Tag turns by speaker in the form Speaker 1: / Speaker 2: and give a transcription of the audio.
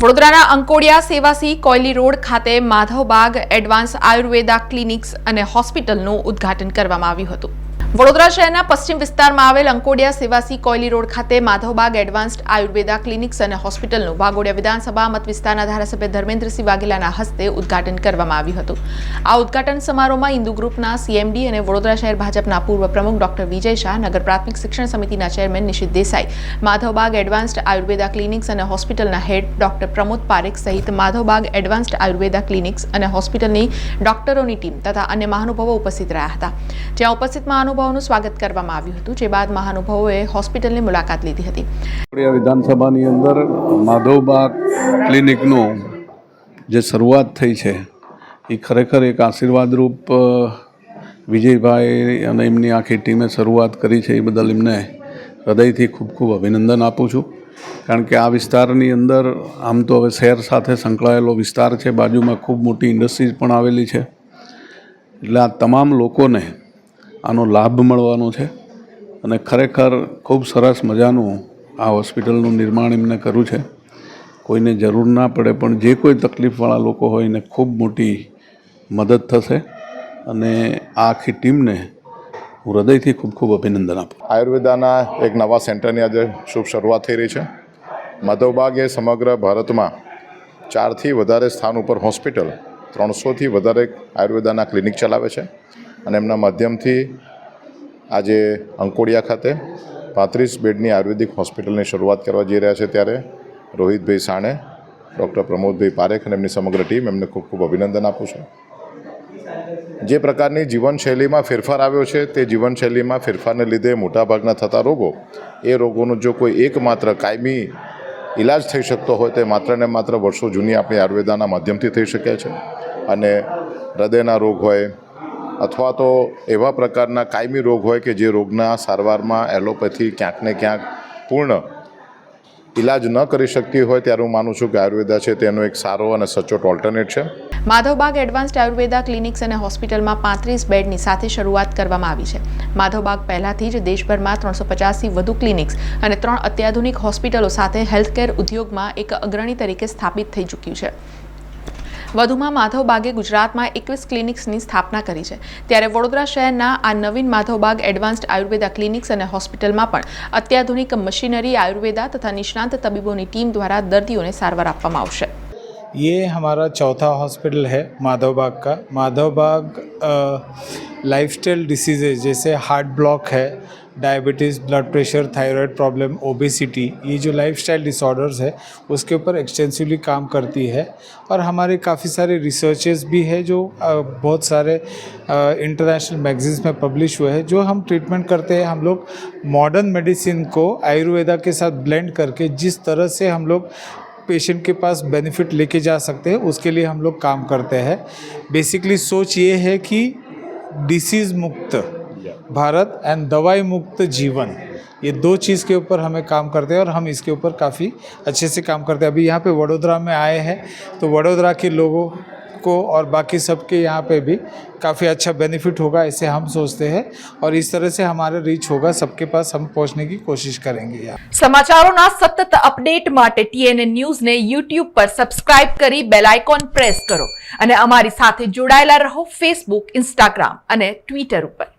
Speaker 1: વડોદરાના અંકોડિયા સેવાસી કોયલી રોડ ખાતે Madhavbaug advance Ayurveda clinics અને હોસ્પિટલનું ઉદ્ઘાટન કરવામાં આવ્યું હતું. વડોદરા શહેરના પશ્ચિમ વિસ્તારમાં આવેલ અંકોડિયા સેવાસી કોયલી રોડ ખાતે માધવબાગ એડવાન્સ્ડ આયુર્વેદા ક્લિનિક્સ અને હોસ્પિટલનું વાઘોડિયા વિધાનસભા મત વિસ્તારના ધારાસભ્ય ધર્મેન્દ્રસિંહ વાઘેલાના હસ્તે ઉદ્ઘાટન કરવામાં આવ્યું હતું. આ ઉદ્ઘાટન સમારોહમાં ઇન્દુ ગ્રુપના સીએમડી અને વડોદરા શહેર ભાજપના પૂર્વ પ્રમુખ ડોક્ટર વિજય શાહ, નગર પ્રાથમિક શિક્ષણ સમિતિના chairman Nishit Desai, Madhavbaug advanced Ayurveda clinics અને હોસ્પિટલના હેડ ડોક્ટર પ્રમોદ પારેખ સહિત માધવબાગ એડવાન્સ્ડ આયુર્વેદા ક્લિનિક્સ અને હોસ્પિટલની ડોક્ટરોની ટીમ તથા અન્ય મહાનુભાવો ઉપસ્થિત રહ્યા હતા. જ્યાં ઉપસ્થિત મહાનુભાવોનું સ્વાગત કરવામાં આવ્યું હતું, જે બાદ મહાનુભાવોએ હોસ્પિટલની મુલાકાત લીધી હતી.
Speaker 2: વિધાનસભાની અંદર માધવબા ક્લિનિકનું જે શરૂઆત થઈ છે, એ ખરેખર એક આશીર્વાદરૂપ વિજયભાઈ અને એમની આખી ટીમે શરૂઆત કરી છે, એ બદલ એમને હૃદયથી ખૂબ ખૂબ અભિનંદન આપું છું. કારણ કે આ વિસ્તારની અંદર આમ તો હવે શહેર સાથે સંકળાયેલો વિસ્તાર છે, બાજુમાં ખૂબ મોટી ઇન્ડસ્ટ્રીઝ પણ આવેલી છે. એટલે આ તમામ લોકોને આનો લાભ મળવાનો છે. અને ખરેખર ખૂબ સરસ મજાનું આ હોસ્પિટલનું નિર્માણ એમને કર્યું છે. કોઈને જરૂર ના પડે પણ જે કોઈ તકલીફવાળા લોકો હોય એને ખૂબ મોટી મદદ થશે. અને આખી ટીમને હું હૃદયથી ખૂબ ખૂબ અભિનંદન આપું.
Speaker 3: આયુર્વેદાના એક નવા સેન્ટરની આજે શુભ શરૂઆત થઈ રહી છે. માધવબાગ એ સમગ્ર ભારતમાં ચારથી વધારે સ્થાન ઉપર હોસ્પિટલ, ત્રણસોથી વધારે આયુર્વેદાના ક્લિનિક ચલાવે છે. અને એમના માધ્યમથી આજે અંકોડિયા ખાતે પાંત્રીસ બેડની આયુર્વેદિક હોસ્પિટલની શરૂઆત કરવા જઈ રહ્યા છે ત્યારે રોહિતભાઈ સાણે, ડૉક્ટર પ્રમોદભાઈ પારેખ અને એમની સમગ્ર ટીમ એમને ખૂબ ખૂબ અભિનંદન આપું છું. જે પ્રકારની જીવનશૈલીમાં ફેરફાર આવ્યો છે તે જીવનશૈલીમાં ફેરફારને લીધે મોટાભાગના થતા રોગો, એ રોગોનો જો કોઈ એકમાત્ર કાયમી ઈલાજ થઈ શકતો હોય તે માત્ર ને માત્ર વર્ષો જૂની આપણી આયુર્વેદાના માધ્યમથી થઈ શકે છે. અને હૃદયના રોગ હોય અથવા તો એવા પ્રકારના કાયમી રોગ હોય કે જે રોગના સારવારમાં એલોપેથી ક્યાંક ને ક્યાંક પૂર્ણ ઈલાજ ન કરી શકતી હોય ત્યારે હું માનું છું કે આયુર્વેદા છે તેનો એક સારો અને સચોટ ઓલ્ટરનેટ છે.
Speaker 1: માધવબાગ એડવાન્સ્ડ આયુર્વેદા ક્લિનિક્સ અને હોસ્પિટલમાં પાંત્રીસ બેડની સાથે શરૂઆત કરવામાં આવી છે. માધવબાગ પહેલાથી જ દેશભરમાં ત્રણસો પચાસથી વધુ ક્લિનિક્સ અને ત્રણ અત્યાધુનિક હોસ્પિટલો સાથે હેલ્થકેર ઉદ્યોગમાં એક અગ્રણી તરીકે સ્થાપિત થઈ ચૂક્યું છે. વધુમાં માધવબાગે ગુજરાતમાં એકવીસ ક્લિનિક્સની સ્થાપના કરી છે ત્યારે વડોદરા શહેરના આ નવીન માધવબાગ એડવાન્સ્ડ આયુર્વેદા ક્લિનિક્સ અને હોસ્પિટલમાં પણ અત્યાધુનિક મશીનરી આયુર્વેદા તથા નિષ્ણાંત તબીબોની ટીમ દ્વારા દર્દીઓને સારવાર આપવામાં આવશે
Speaker 4: ये हमारा चौथा हॉस्पिटल है माधव बाग का माधव बाग लाइफस्टाइल डिसीजेज जैसे हार्ट ब्लॉक है diabetes blood pressure thyroid problem obesity ये जो लाइफस्टाइल डिसऑर्डर्स है, उसके ऊपर एक्सटेंसिवली काम करती है। और हमारे काफ़ी सारे रिसर्चेस भी है जो बहुत सारे इंटरनेशनल मैगजीन्स में पब्लिश हुए हैं, जो हम ट्रीटमेंट करते हैं। हम लोग मॉडर्न मेडिसिन को आयुर्वेदा के साथ ब्लेंड करके जिस तरह से हम लोग पेशेंट के पास बेनिफिट लेके जा सकते हैं, उसके लिए हम लोग काम करते हैं। बेसिकली सोच ये है कि डिसीज़ मुक्त भारत एंड दवाई मुक्त जीवन ये दो चीज़ के ऊपर हमें काम करते हैं और हम इसके ऊपर काफ़ी अच्छे से काम करते हैं अभी यहाँ पे वडोदरा में आए हैं तो वडोदरा के लोगों को और बाकी सबके यहाँ पे भी काफ़ी अच्छा बेनिफिट होगा ऐसे हम सोचते हैं और इस तरह से हमारा रीच होगा सबके पास हम पहुँचने की कोशिश करेंगे यहाँ
Speaker 5: સમાચારોના સતત અપડેટ માટે ટીએનએ ન્યૂઝને યુટ્યુબ પર સબસ્ક્રાઇબ કરી બેલ આઇકોન પ્રેસ કરો અને અમારી સાથે જોડાયેલા રહો ફેસબુક ઇન્સ્ટાગ્રામ અને ટ્વિટર ઉપર